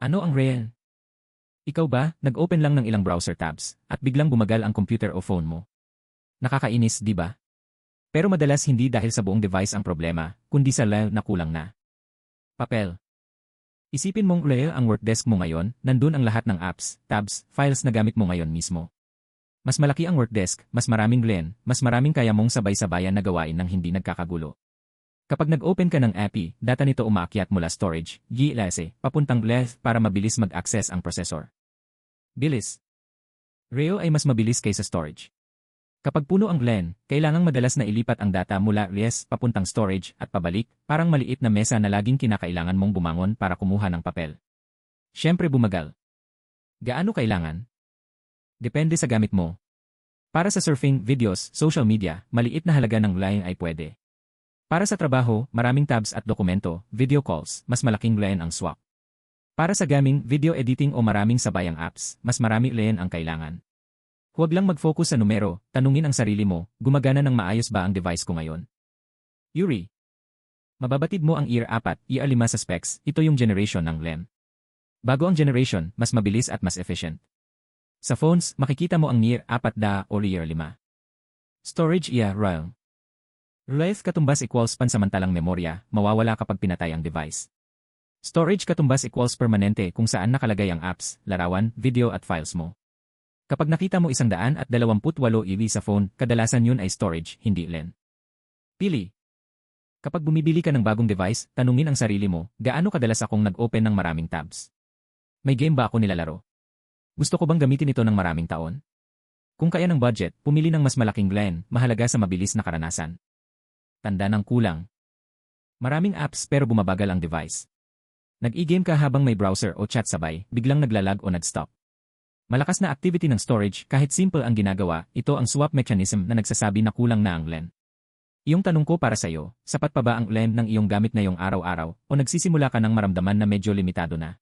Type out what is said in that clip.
Ano ang REN? Ikaw ba, nag-open lang ng ilang browser tabs, at biglang bumagal ang computer o phone mo? Nakakainis, di ba? Pero madalas hindi dahil sa buong device ang problema, kundi sa layout na kulang na. Papel. Isipin mong layout ang workdesk mo ngayon, nandun ang lahat ng apps, tabs, files na gamit mo ngayon mismo. Mas malaki ang workdesk, mas maraming LAN, mas maraming kaya mong sabay-sabayan na gawain ng hindi nagkakagulo. Kapag nag-open ka ng API, data nito umaakyat mula storage, GLS, papuntang left para mabilis mag-access ang processor. Bilis. Rail ay mas mabilis kaysa storage. Kapag puno ang LAN, kailangang madalas na ilipat ang data mula RES papuntang storage at pabalik, parang maliit na mesa na laging kinakailangan mong bumangon para kumuha ng papel. Siyempre bumagal. Gaano kailangan? Depende sa gamit mo. Para sa surfing, videos, social media, maliit na halaga ng line ay pwede. Para sa trabaho, maraming tabs at dokumento, video calls, mas malaking line ang swap. Para sa gaming, video editing o maraming sabayang apps, mas marami line ang kailangan. Huwag lang mag-focus sa numero, tanungin ang sarili mo, gumagana ng maayos ba ang device ko ngayon? Yuri. Mababatid mo ang Ear 4, Ear 5 sa specs, ito yung generation ng LEM. Bago ang generation, mas mabilis at mas efficient. Sa phones, makikita mo ang Near 4 da o Ear 5. Storage Ear Realm. Life katumbas equals pansamantalang memorya, mawawala kapag pinatay ang device. Storage katumbas equals permanente kung saan nakalagay ang apps, larawan, video at files mo. Kapag nakita mo isang daan at 28 EV sa phone, kadalasan yun ay storage, hindi LAN. Pili. Kapag bumibili ka ng bagong device, tanungin ang sarili mo, gaano kadalas akong nag-open ng maraming tabs? May game ba ako nilalaro? Gusto ko bang gamitin ito ng maraming taon? Kung kaya ng budget, pumili ng mas malaking LAN, mahalaga sa mabilis na karanasan tanda ng kulang. Maraming apps pero bumabagal ang device. Nag-e-game ka habang may browser o chat sabay, biglang naglalag o nag-stop. Malakas na activity ng storage kahit simple ang ginagawa, ito ang swap mechanism na nagsasabi na kulang na ang LAN. Iyong tanong ko para sa iyo, sapat pa ba ang LAN ng iyong gamit na iyong araw-araw o nagsisimula ka ng maramdaman na medyo limitado na?